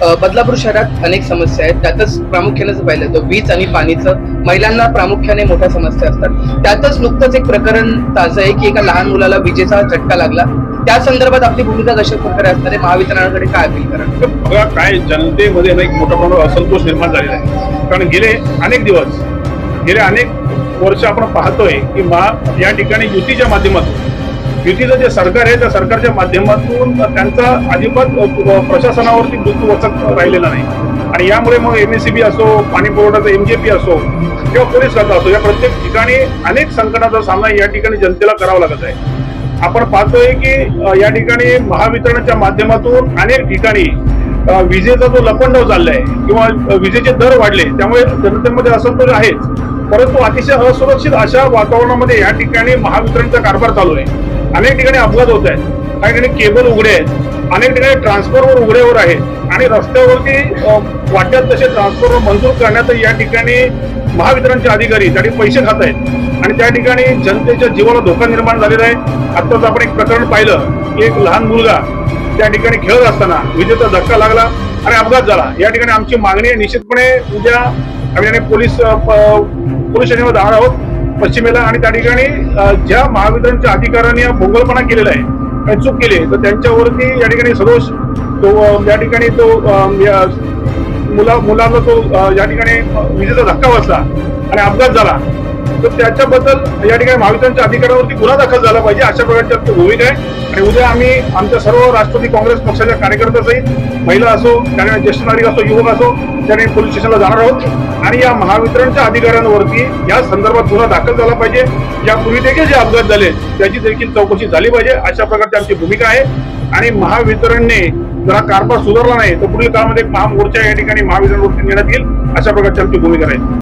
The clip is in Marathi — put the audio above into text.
बदलापूर शहरात अनेक समस्या आहेत. त्यातच प्रामुख्याने जर पाहिलं तर वीज आणि पाणीचं महिलांना प्रामुख्याने मोठ्या समस्या असतात. त्यातच नुकतंच एक प्रकरण ताजं आहे की एका लहान मुलाला विजेचा झटका लागला. त्या संदर्भात आपली भूमिका कशा प्रकारे असणार आहे? महावितरणाकडे काय अपील करा बघा काय जनतेमध्ये एक मोठ्या प्रमाणात असंतोष निर्माण झालेला आहे. कारण गेले अनेक दिवस गेले अनेक वर्ष आपण पाहतोय की महा या ठिकाणी युतीच्या माध्यमातून युतीचं जे सरकार आहे त्या सरकारच्या माध्यमातून त्यांचा अजिबात प्रशासनावरती मृत्यू वचक राहिलेला नाही. आणि यामुळे मग एम ए सी बी असो पाणी पुरवठ्याचा एमजेपी असो किंवा पोलीस खातं असो या प्रत्येक ठिकाणी अनेक संकटाचा सामना या ठिकाणी जनतेला करावा लागत आहे. आपण पाहतोय की या ठिकाणी महावितरणच्या माध्यमातून अनेक ठिकाणी विजेचा जो लपंडाव चाललाय किंवा विजेचे दर वाढले त्यामुळे जनतेमध्ये असंतोष आहेच. परंतु अतिशय असुरक्षित अशा वातावरणामध्ये या ठिकाणी महावितरणचा कारभार चालू आहे. अनेक ठिकाणी अपघात होत आहेत. काही ठिकाणी केबल उघडे आहेत. अनेक ठिकाणी ट्रान्सफॉर्मर उघड्यावर आहे आणि रस्त्यावरती वाट्यात तसे ट्रान्सफॉर्मर मंजूर करण्यात या ठिकाणी महावितरणचे अधिकारी त्या पैसे खात आहेत. आणि त्या ठिकाणी जनतेच्या जीवाला धोका निर्माण झालेला आहे. आत्ताच आपण एक प्रकरण पाहिलं. की एक लहान मुलगा त्या ठिकाणी खेळत असताना विजेचा धक्का लागला आणि अपघात झाला. या ठिकाणी आमची मागणी आहे निश्चितपणे उद्या आम्ही पोलीस पोलीस स्टेशनवर जाणार आहोत. पश्चिमेला आणि त्या ठिकाणी ज्या महावितरणच्या अधिकाऱ्यांनी हा भोंगलपणा केलेला आहे काही चूक केली आहे, तर त्यांच्यावरती या ठिकाणी सदोष तो या ठिकाणी तो मुला मुलाला तो या ठिकाणी विजेचा धक्का बसला आणि अपघात झाला. तर त्याच्याबद्दल या ठिकाणी महावितरणच्या अधिकाऱ्यांवरती गुन्हा दाखल झाला पाहिजे अशा प्रकारची आमची भूमिका आहे. आणि उद्या आम्ही आमच्या सर्व राष्ट्रवादी काँग्रेस पक्षाच्या कार्यकर्त्यासहित महिला असो त्याने ज्येष्ठ नागरिक असो युवक असो त्याने पोलीस स्टेशनला जाणार आहोत. आणि या महावितरणच्या अधिकाऱ्यांवरती या संदर्भात गुन्हा दाखल झाला पाहिजे. यापूर्वी देखील जे अपघात झाले त्याची देखील चौकशी झाली पाहिजे अशा प्रकारची आमची भूमिका आहे. आणि महावितरणने जरा कारभार सुधारला नाही तर पुढील काळामध्ये महामोर्चा या ठिकाणी महावितरणवरती नेण्यात येईल अशा प्रकारची आमची भूमिका आहे